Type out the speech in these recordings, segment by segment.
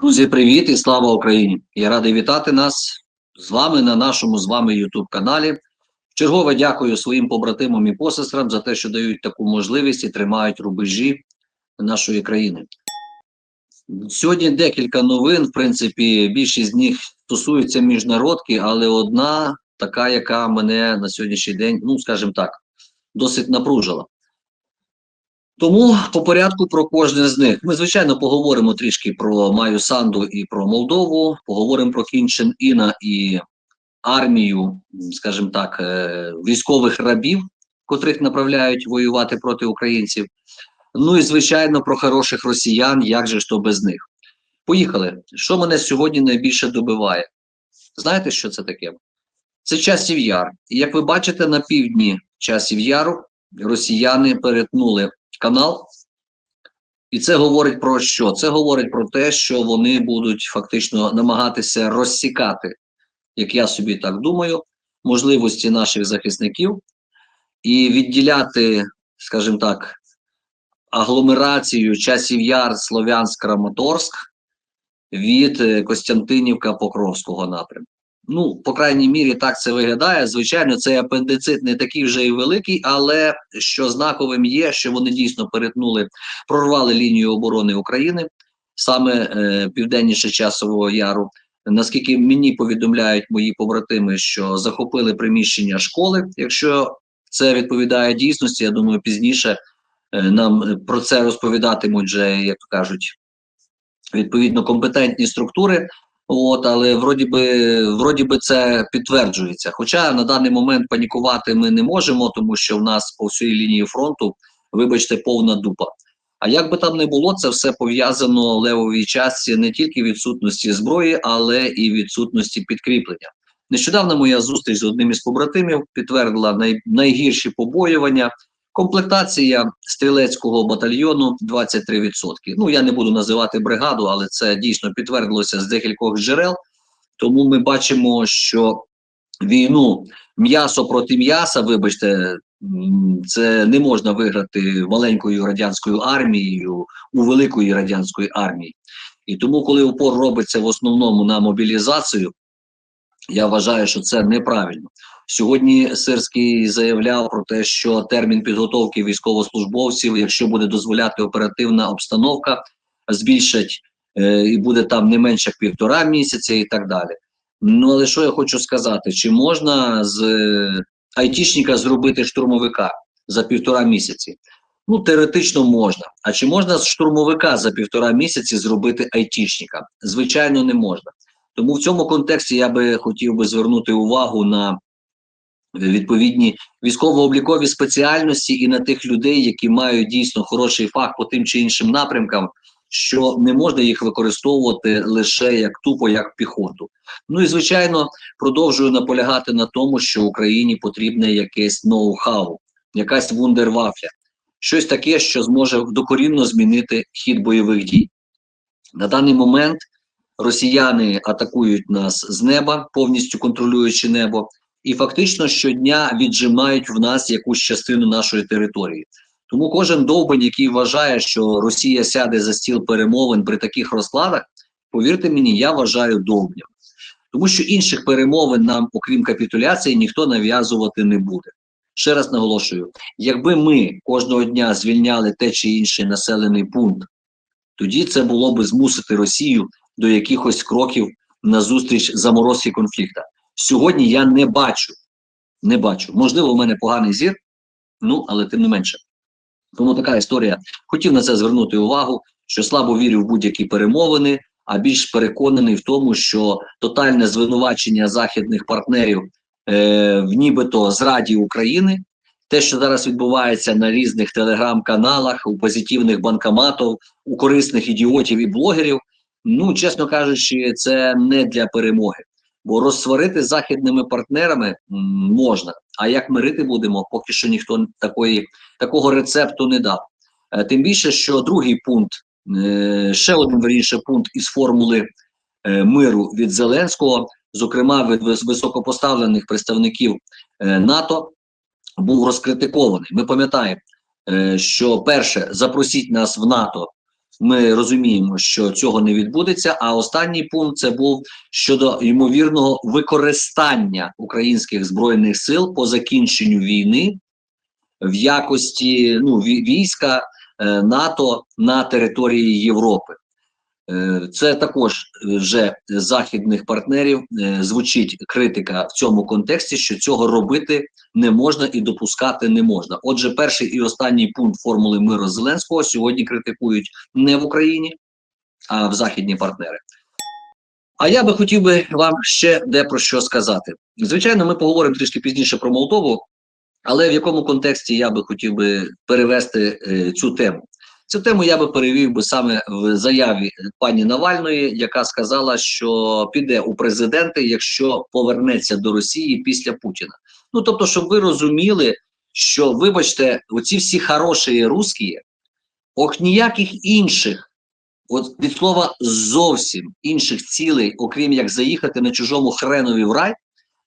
Друзі, привіт і слава Україні! Я радий вітати нас з вами на нашому з вами youtube каналі. Чергове дякую своїм побратимам і посестрам за те, що дають таку можливість і тримають рубежі нашої країни. Сьогодні декілька новин. В принципі, більшість з них стосуються міжнародки, але одна така, яка мене на сьогоднішній день, ну скажімо так, досить напружила. Тому по порядку про кожне з них. Ми, звичайно, поговоримо трішки про Маю Санду і про Молдову, поговоримо про Кінчен Іна і армію, скажімо так, е, військових рабів, котрих направляють воювати проти українців. Ну і звичайно про хороших росіян, як же ж то без них. Поїхали. Що мене сьогодні найбільше добиває? Знаєте, що це таке? Це часів яр. І як ви бачите, на півдні часів яру росіяни перетнули канал. І це говорить про що? Це говорить про те, що вони будуть фактично намагатися розсікати, як я собі так думаю, можливості наших захисників і відділяти, скажімо так, агломерацію часів яр Слов'янськ Краматорськ від е, Костянтинівка Покровського напрямку. Ну, по крайній мірі, так це виглядає. Звичайно, цей апендицит не такий вже і великий, але що знаковим є, що вони дійсно перетнули, прорвали лінію оборони України саме е, південніше часового яру. Наскільки мені повідомляють мої побратими, що захопили приміщення школи. Якщо це відповідає дійсності, я думаю, пізніше е, нам про це розповідатимуть вже, як кажуть, відповідно компетентні структури. От, але вроді би, вроді би це підтверджується. Хоча на даний момент панікувати ми не можемо, тому що в нас по всій лінії фронту, вибачте, повна дупа. А як би там не було, це все пов'язано левовій частці не тільки відсутності зброї, але і відсутності підкріплення. Нещодавно моя зустріч з одним із побратимів підтвердила най, найгірші побоювання. Комплектація стрілецького батальйону 23%. Ну я не буду називати бригаду, але це дійсно підтвердилося з декількох джерел. Тому ми бачимо, що війну м'ясо проти м'яса, вибачте, це не можна виграти маленькою радянською армією у великої радянської армії. І тому, коли упор робиться в основному на мобілізацію, я вважаю, що це неправильно. Сьогодні Сирський заявляв про те, що термін підготовки військовослужбовців, якщо буде дозволяти оперативна обстановка, збільшать е, і буде там не менше півтора місяця і так далі. Ну але що я хочу сказати? Чи можна з е, айтішника зробити штурмовика за півтора місяці? Ну, теоретично можна. А чи можна з штурмовика за півтора місяці зробити айтішника? Звичайно, не можна. Тому в цьому контексті я би хотів би звернути увагу на відповідні військово-облікові спеціальності і на тих людей, які мають дійсно хороший фах по тим чи іншим напрямкам, що не можна їх використовувати лише як тупо, як піхоту. Ну і звичайно, продовжую наполягати на тому, що Україні потрібне якесь ноу-хау, якась вундервафля, щось таке, що зможе докорінно змінити хід бойових дій. На даний момент росіяни атакують нас з неба, повністю контролюючи небо і фактично щодня віджимають в нас якусь частину нашої території. Тому кожен довбань, який вважає, що Росія сяде за стіл перемовин при таких розкладах, повірте мені, я вважаю довбням. Тому що інших перемовин нам, окрім капітуляції, ніхто нав'язувати не буде. Ще раз наголошую: якби ми кожного дня звільняли те чи інший населений пункт, тоді це було би змусити Росію до якихось кроків на зустріч заморозки конфлікту. Сьогодні я не бачу, не бачу. Можливо, у мене поганий зір, ну але тим не менше. Тому така історія. Хотів на це звернути увагу, що слабо вірю в будь-які перемовини, а більш переконаний в тому, що тотальне звинувачення західних партнерів е, в нібито зраді України, те, що зараз відбувається на різних телеграм-каналах, у позитивних банкоматів, у корисних ідіотів і блогерів, ну чесно кажучи, це не для перемоги. Бо розсварити західними партнерами можна. А як мирити будемо, поки що ніхто такої, такого рецепту не дав. Е, тим більше, що другий пункт, е, ще один верніше пункт із формули е, миру від Зеленського, зокрема від високопоставлених представників НАТО, був розкритикований. Ми пам'ятаємо, що перше запросіть нас в НАТО Ми розуміємо, що цього не відбудеться. А останній пункт це був щодо ймовірного використання українських збройних сил по закінченню війни в якості ну, війська е, НАТО на території Європи. Е, Це також вже західних партнерів е, звучить критика в цьому контексті, що цього робити не можна і допускати не можна. Отже, перший і останній пункт формули миру Зеленського сьогодні критикують не в Україні, а в західні партнери. А я би хотів би вам ще де про що сказати. Звичайно, ми поговоримо трішки пізніше про Молдову, але в якому контексті я би хотів би перевести е, цю тему. Цю тему я би перевів би саме в заяві пані Навальної, яка сказала, що піде у президенти, якщо повернеться до Росії після Путіна. Ну тобто, щоб ви розуміли, що, вибачте, оці всі хороші русські, ох ніяких інших, от від слова зовсім інших цілей, окрім як заїхати на чужому хренові в рай,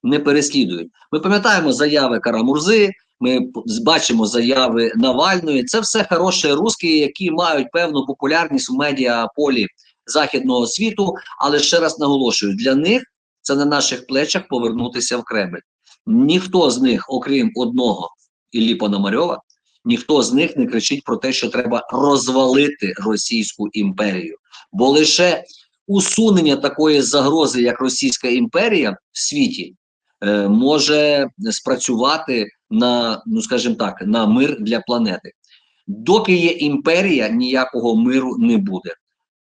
не переслідують. Ми пам'ятаємо заяви Карамурзи, ми бачимо заяви Навальної. Це все хороші русські, які мають певну популярність в медіаполі західного світу. Але ще раз наголошую: для них це на наших плечах повернутися в Кремль. Ніхто з них, окрім одного Іллі Пономарьова, ніхто з них не кричить про те, що треба розвалити Російську імперію, бо лише усунення такої загрози, як Російська імперія в світі, е, може спрацювати на, ну скажімо так, на мир для планети. Доки є імперія, ніякого миру не буде.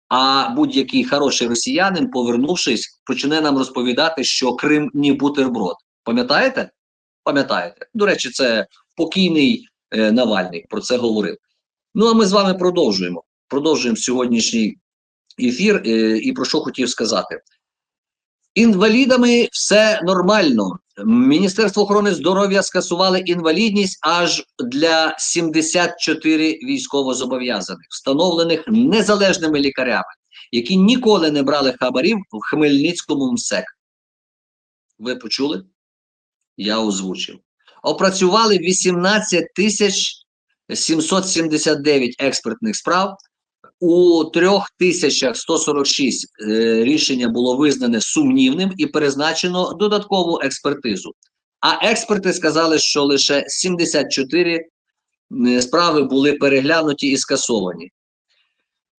А будь-який хороший росіянин, повернувшись, почне нам розповідати, що Крим не бутерброд. Пам'ятаєте? Пам'ятаєте? До речі, це покійний е, Навальний про це говорив. Ну а ми з вами продовжуємо. Продовжуємо сьогоднішній ефір. Е, і про що хотів сказати. Інвалідами все нормально. Міністерство охорони здоров'я скасували інвалідність аж для 74 військовозобов'язаних, встановлених незалежними лікарями, які ніколи не брали хабарів в Хмельницькому МСЕК. Ви почули? Я озвучив. Опрацювали 18 тисяч 779 експертних справ. У 3146 е, рішення було визнане сумнівним і призначено додаткову експертизу. А експерти сказали, що лише 74 е, справи були переглянуті і скасовані.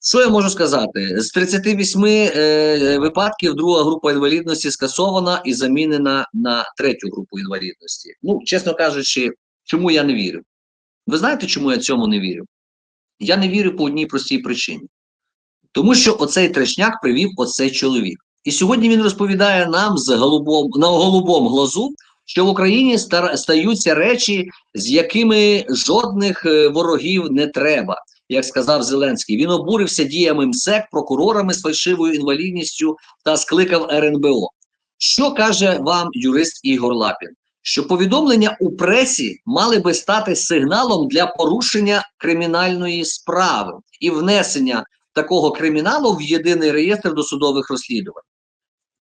Що я можу сказати? З 38 е, випадків друга група інвалідності скасована і замінена на третю групу інвалідності. Ну, чесно кажучи, чому я не вірю? Ви знаєте, чому я цьому не вірю? Я не вірю по одній простій причині. Тому що оцей трешняк привів оцей чоловік. І сьогодні він розповідає нам з голубом, на голубому глазу, що в Україні стар, стаються речі, з якими жодних е, ворогів не треба, як сказав Зеленський. Він обурився діями МСЕК, прокурорами з фальшивою інвалідністю та скликав РНБО. Що каже вам юрист Ігор Лапін? Що повідомлення у пресі мали би стати сигналом для порушення кримінальної справи і внесення такого криміналу в єдиний реєстр досудових розслідувань.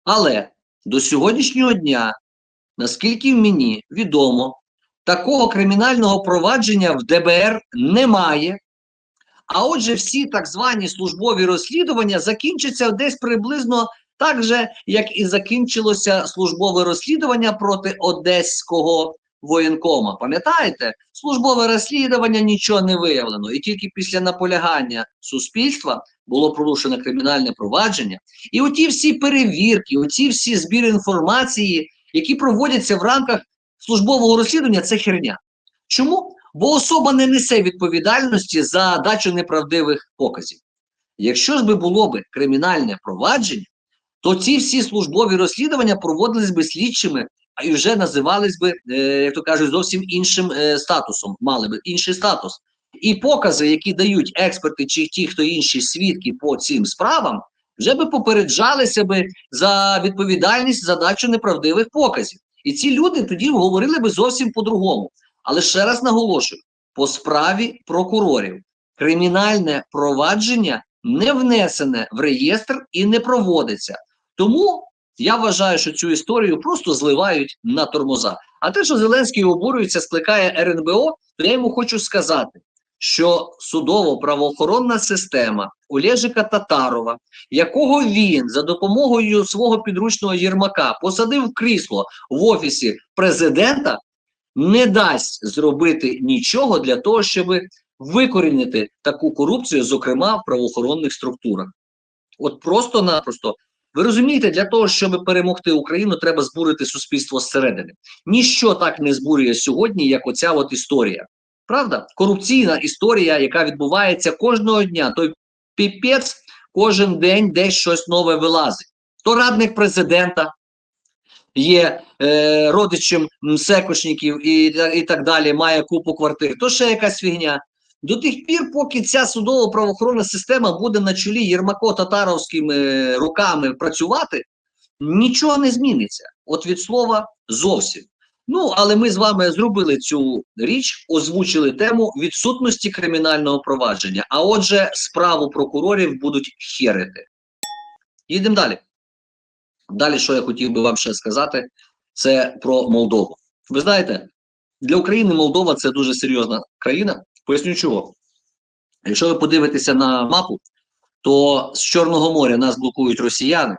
Але до сьогоднішнього дня, наскільки мені відомо, такого кримінального провадження в ДБР немає. А отже, всі так звані службові розслідування закінчаться десь приблизно так же, як і закінчилося службове розслідування проти одеського воєнкома. Пам'ятаєте, службове розслідування нічого не виявлено, і тільки після наполягання суспільства було порушено кримінальне провадження. І оті всі перевірки, оті всі збір інформації, які проводяться в рамках службового розслідування, це херня. Чому? Бо особа не несе відповідальності за дачу неправдивих показів. Якщо ж би було би кримінальне провадження, то ці всі службові розслідування проводились би слідчими, а і вже називались би, е, як то кажуть, зовсім іншим е, статусом, мали би інший статус. І покази, які дають експерти чи ті, хто інші свідки по цим справам, вже би попереджалися би за відповідальність за дачу неправдивих показів. І ці люди тоді говорили би зовсім по-другому. Але ще раз наголошую: по справі прокурорів кримінальне провадження не внесене в реєстр і не проводиться. Тому я вважаю, що цю історію просто зливають на тормоза. А те, що Зеленський обурюється, скликає РНБО, то я йому хочу сказати: що судово-правоохоронна система Олежика Татарова, якого він за допомогою свого підручного Єрмака посадив в крісло в офісі президента, не дасть зробити нічого для того, щоб викорінити таку корупцію, зокрема в правоохоронних структурах. От просто-напросто. Ви розумієте, для того, щоб перемогти Україну, треба збурити суспільство зсередини. Ніщо так не збурює сьогодні, як оця от історія. Правда? Корупційна історія, яка відбувається кожного дня. Той піпець кожен день десь щось нове вилазить. То радник президента є е, родичем секошників і, і так далі, має купу квартир, то ще якась фігня. До тих пір, поки ця судово-правоохоронна система буде на чолі Єрмако-татаровськими руками працювати, нічого не зміниться. От від слова зовсім. Ну, але ми з вами зробили цю річ, озвучили тему відсутності кримінального провадження. А отже, справу прокурорів будуть херити. Їдемо далі. Далі, що я хотів би вам ще сказати, це про Молдову. Ви знаєте, для України Молдова це дуже серйозна країна. Поясню чого. Якщо ви подивитеся на мапу, то з Чорного моря нас блокують росіяни.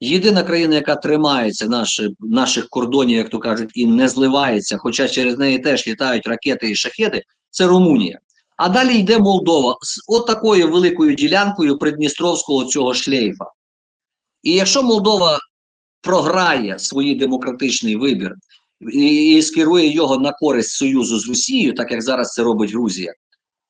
Єдина країна, яка тримається наші, наших кордонів, як то кажуть, і не зливається, хоча через неї теж літають ракети і шахеди, це Румунія. А далі йде Молдова з отакою великою ділянкою придністровського цього шлейфа. І якщо Молдова програє свій демократичний вибір і, скерує його на користь союзу з Росією, так як зараз це робить Грузія,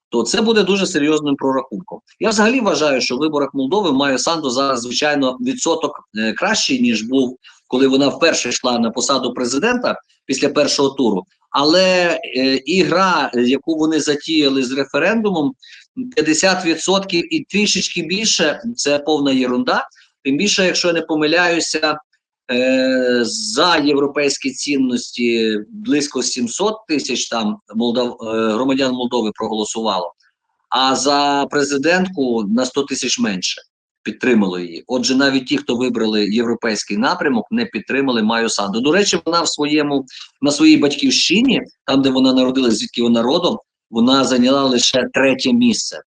то це буде дуже серйозним прорахунком. Я взагалі вважаю, що в виборах Молдови Майо Санду зараз, звичайно, відсоток е, кращий, ніж був, коли вона вперше йшла на посаду президента після першого туру. Але е, і гра, яку вони затіяли з референдумом, 50% і трішечки більше це повна єрунда. Тим більше, якщо я не помиляюся, за європейські цінності близько 700 тисяч там Молдав, е, громадян Молдови проголосувало, а за президентку на 100 тисяч менше підтримало її. Отже, навіть ті, хто вибрали європейський напрямок, не підтримали Маю Санду. До речі, вона в своєму на своїй батьківщині, там де вона народилась, звідки вона родом, вона зайняла лише третє місце.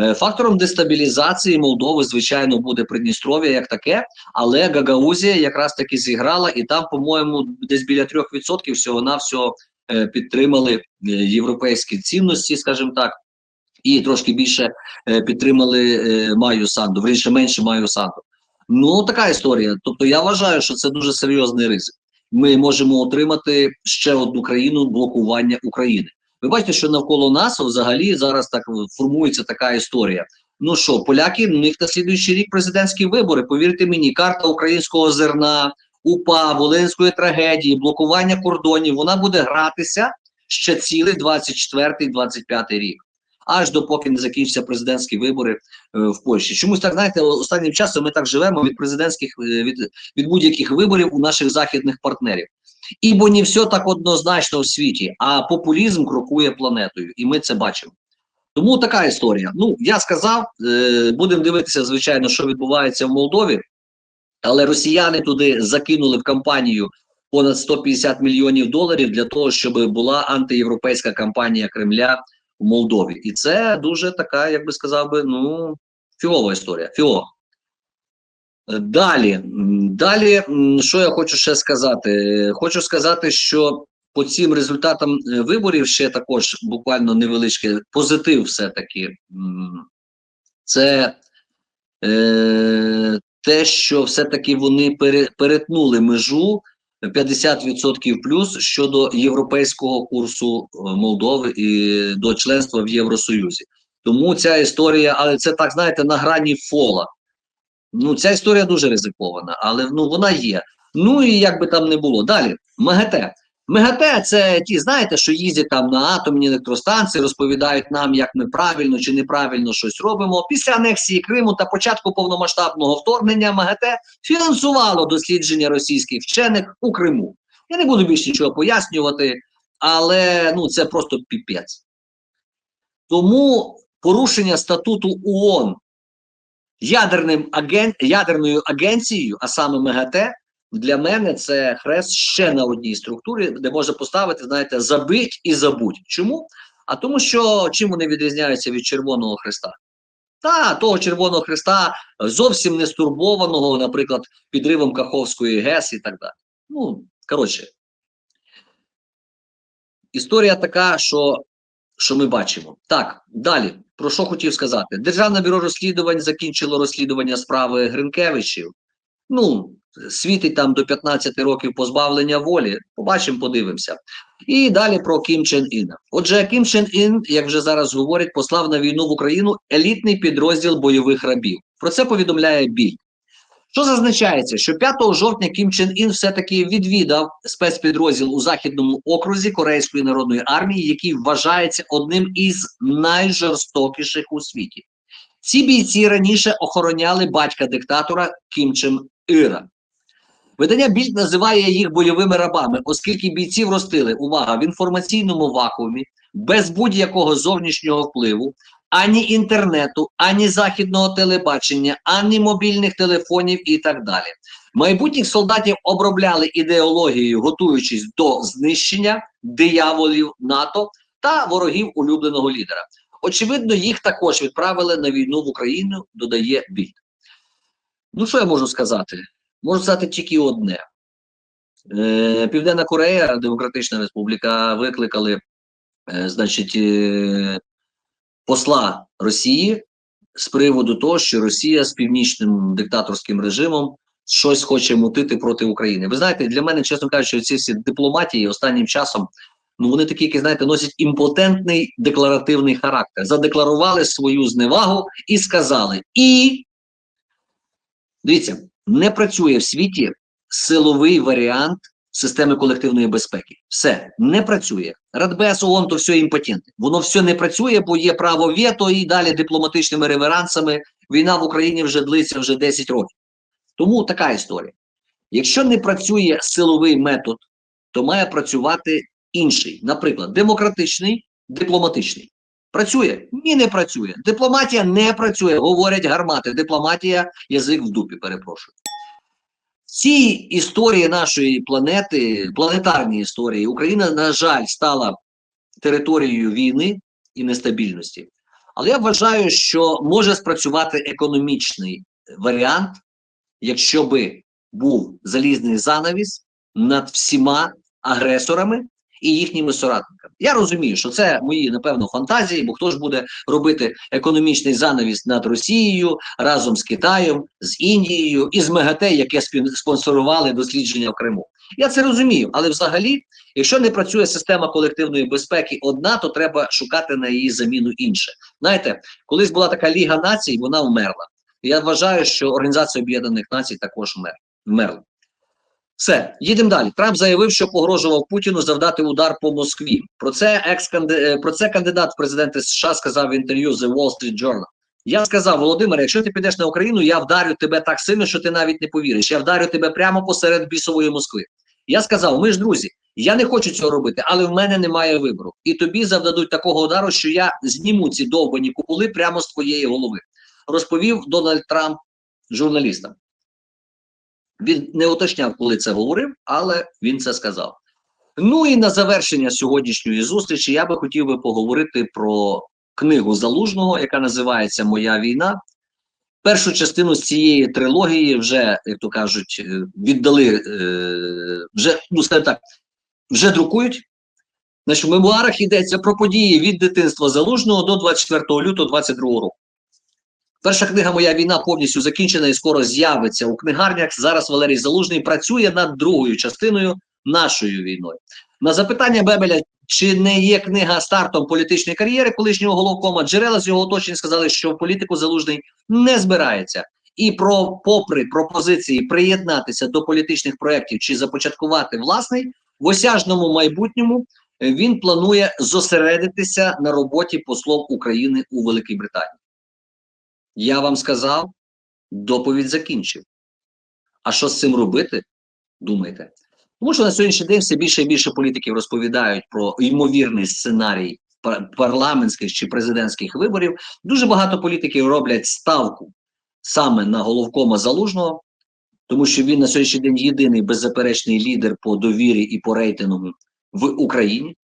Е, Фактором дестабілізації Молдови, звичайно, буде Придністров'я як таке, але Гагаузія якраз таки зіграла, і там, по-моєму, десь біля 3% всього на всього підтримали е, європейські цінності, скажімо так, і трошки більше е, підтримали е, Маю Санду, вірніше менше Маю Санду. Ну, така історія. Тобто, я вважаю, що це дуже серйозний ризик. Ми можемо отримати ще одну країну блокування України. Ви бачите, що навколо нас взагалі зараз так формується така історія. Ну що, поляки, у них на слідуючий рік президентські вибори. Повірте мені, карта українського зерна, УПА, Волинської трагедії, блокування кордонів, вона буде гратися ще цілий 24-25 рік. Аж допоки не закінчаться президентські вибори е, в Польщі. Чомусь так знаєте, останнім часом ми так живемо від президентських е, від, від будь-яких виборів у наших західних партнерів. І бо не все так однозначно в світі, а популізм крокує планетою, і ми це бачимо. Тому така історія. Ну, я сказав, е, будемо дивитися, звичайно, що відбувається в Молдові, але росіяни туди закинули в кампанію понад 150 мільйонів доларів для того, щоб була антиєвропейська кампанія Кремля в Молдові. І це дуже така, як би сказав би, ну, фіова історія. Фіова. Далі, далі, що я хочу ще сказати? Хочу сказати, що по цим результатам е, виборів ще також буквально невеличкий позитив, все-таки це е, те, що все-таки вони перетнули межу 50% плюс щодо європейського курсу е, Молдови і до членства в Євросоюзі. Тому ця історія, але це так знаєте, на грані фола. Ну, ця історія дуже ризикована, але ну вона є. Ну і як би там не було. Далі, МГТ. МГТ це ті, знаєте, що їздять там на атомні електростанції, розповідають нам, як ми правильно чи неправильно щось робимо. Після анексії Криму та початку повномасштабного вторгнення МГТ фінансувало дослідження російських вчених у Криму. Я не буду більше нічого пояснювати, але ну це просто піпець. Тому порушення статуту ООН ядерним аген... ядерною агенцією, а саме МГТ, для мене це хрест ще на одній структурі, де можна поставити, знаєте, забить і забудь. Чому? А тому, що чим вони відрізняються від Червоного Христа? Та того Червоного Христа зовсім не стурбованого, наприклад, підривом Каховської ГЕС і так далі. Ну, коротше, історія така, що, що ми бачимо. Так, далі. Про що хотів сказати? Державне бюро розслідувань закінчило розслідування справи Гринкевичів. Ну, світить там до 15 років позбавлення волі. Побачимо, подивимося. І далі про Кім Чен Іна. Отже, Кім Чен Ін, як вже зараз говорять, послав на війну в Україну елітний підрозділ бойових рабів. Про це повідомляє Біль. Що зазначається, що 5 жовтня Кім Чен Ін все-таки відвідав спецпідрозділ у західному окрузі Корейської народної армії, який вважається одним із найжорстокіших у світі. Ці бійці раніше охороняли батька диктатора Кім Чен Іра. Видання Більд називає їх бойовими рабами, оскільки бійців ростили увага в інформаційному вакуумі, без будь-якого зовнішнього впливу, ані інтернету, ані західного телебачення, ані мобільних телефонів і так далі. Майбутніх солдатів обробляли ідеологією, готуючись до знищення дияволів НАТО та ворогів улюбленого лідера. Очевидно, їх також відправили на війну в Україну, додає Більд. Ну, що я можу сказати? Можу сказати тільки одне. Е, Південна Корея, Демократична Республіка, викликали, е, значить, е, посла Росії з приводу того, що Росія з північним диктаторським режимом щось хоче мутити проти України. Ви знаєте, для мене, чесно кажучи, ці всі дипломатії останнім часом, ну вони такі, які знаєте, носять імпотентний декларативний характер. Задекларували свою зневагу і сказали. І дивіться, не працює в світі силовий варіант системи колективної безпеки. Все не працює. Радбез ООН то все імпотентне. Воно все не працює, бо є право вето і далі дипломатичними реверансами. Війна в Україні вже длиться вже 10 років. Тому така історія. Якщо не працює силовий метод, то має працювати інший, наприклад, демократичний, дипломатичний. Працює? Ні, не працює. Дипломатія не працює. Говорять гармати. Дипломатія, язик в дупі, перепрошую. Ці історії нашої планети, планетарні історії, Україна, на жаль, стала територією війни і нестабільності. Але я вважаю, що може спрацювати економічний варіант, якщо би був залізний занавіс над всіма агресорами і їхніми соратниками. Я розумію, що це мої, напевно, фантазії, бо хто ж буде робити економічний занавіс над Росією разом з Китаєм, з Індією і з МЕГАТЕ, яке спонсорували дослідження в Криму. Я це розумію, але взагалі, якщо не працює система колективної безпеки одна, то треба шукати на її заміну інше. Знаєте, колись була така Ліга націй, вона вмерла. Я вважаю, що Організація Об'єднаних Націй також вмер, вмерла. Все, їдемо далі. Трамп заявив, що погрожував Путіну завдати удар по Москві. Про це екс про це кандидат в президенти США сказав в інтерв'ю The Wall Street Journal. Я сказав, Володимир, якщо ти підеш на Україну, я вдарю тебе так сильно, що ти навіть не повіриш. Я вдарю тебе прямо посеред бісової Москви. Я сказав, ми ж друзі, я не хочу цього робити, але в мене немає вибору. І тобі завдадуть такого удару, що я зніму ці довбані куполи прямо з твоєї голови. Розповів Дональд Трамп журналістам. Він не уточняв, коли це говорив, але він це сказав. Ну і на завершення сьогоднішньої зустрічі я би хотів би поговорити про книгу Залужного, яка називається Моя війна. Першу частину з цієї трилогії вже, як то кажуть, е, віддали, е, вже, ну так, вже друкують. Значить, в мемуарах йдеться про події від дитинства Залужного до 24 лютого 22 року. Перша книга Моя війна повністю закінчена і скоро з'явиться у книгарнях. Зараз Валерій Залужний працює над другою частиною нашою війною. На запитання Бебеля, чи не є книга стартом політичної кар'єри колишнього головкома, джерела з його оточення сказали, що в політику Залужний не збирається. І про, попри пропозиції приєднатися до політичних проєктів чи започаткувати власний, в осяжному майбутньому він планує зосередитися на роботі послом України у Великій Британії. Я вам сказав, доповідь закінчив. А що з цим робити? Думайте. Тому що на сьогоднішній день все більше і більше політиків розповідають про ймовірний сценарій парламентських чи президентських виборів. Дуже багато політиків роблять ставку саме на головкома залужного, тому що він на сьогоднішній день єдиний беззаперечний лідер по довірі і по рейтингу в Україні.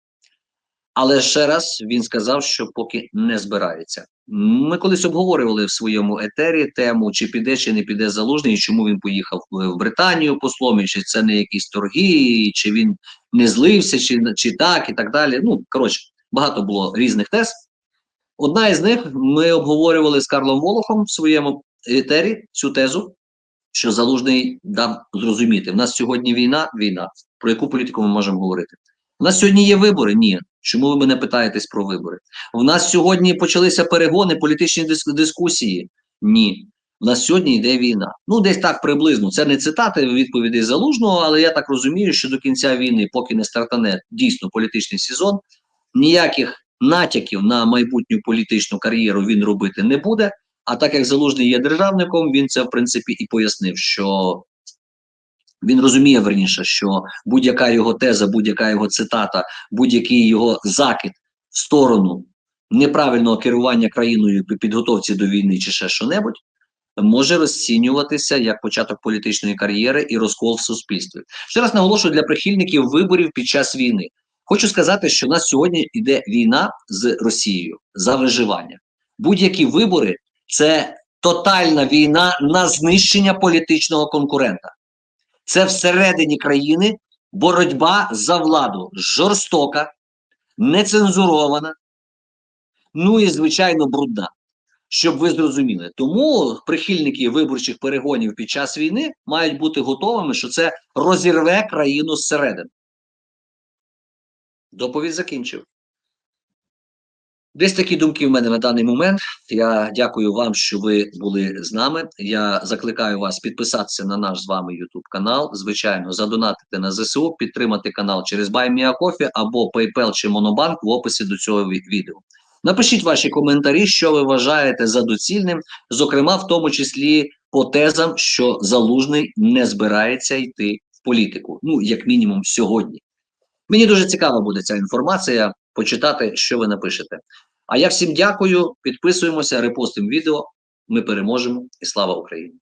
Але ще раз він сказав, що поки не збирається. Ми колись обговорювали в своєму етері тему, чи піде, чи не піде залужний, і чому він поїхав в Британію послом, і чи це не якісь торги, чи він не злився, чи, чи так, і так далі. Ну коротше, багато було різних тез. Одна із них ми обговорювали з Карлом Волохом в своєму етері цю тезу, що залужний дав зрозуміти. В нас сьогодні війна, війна. Про яку політику ми можемо говорити? У нас сьогодні є вибори? Ні. Чому ви мене питаєтесь про вибори? У нас сьогодні почалися перегони, політичні дис дискусії? Ні. У нас сьогодні йде війна. Ну, десь так приблизно. Це не цитати відповідей залужного, але я так розумію, що до кінця війни, поки не стартане дійсно політичний сезон, ніяких натяків на майбутню політичну кар'єру він робити не буде. А так як залужний є державником, він це в принципі і пояснив, що він розуміє верніше, що будь-яка його теза, будь-яка його цитата, будь-який його закид в сторону неправильного керування країною при підготовці до війни чи ще що-небудь, може розцінюватися як початок політичної кар'єри і розкол в суспільстві. Ще раз наголошую для прихильників виборів під час війни. Хочу сказати, що у нас сьогодні йде війна з Росією за виживання. Будь-які вибори це тотальна війна на знищення політичного конкурента. Це всередині країни боротьба за владу жорстока, нецензурована, ну і звичайно брудна. Щоб ви зрозуміли, тому прихильники виборчих перегонів під час війни мають бути готовими, що це розірве країну зсередини. Доповідь закінчив. Десь такі думки в мене на даний момент. Я дякую вам, що ви були з нами. Я закликаю вас підписатися на наш з вами YouTube канал. Звичайно, задонатити на ЗСУ, підтримати канал через BuyMeACoffee або PayPal чи Monobank в описі до цього відео. Напишіть ваші коментарі, що ви вважаєте за доцільним, зокрема, в тому числі по тезам, що залужний не збирається йти в політику. Ну, як мінімум, сьогодні. Мені дуже цікава буде ця інформація почитати, що ви напишете. А я всім дякую, підписуємося, репостимо відео. Ми переможемо і слава Україні!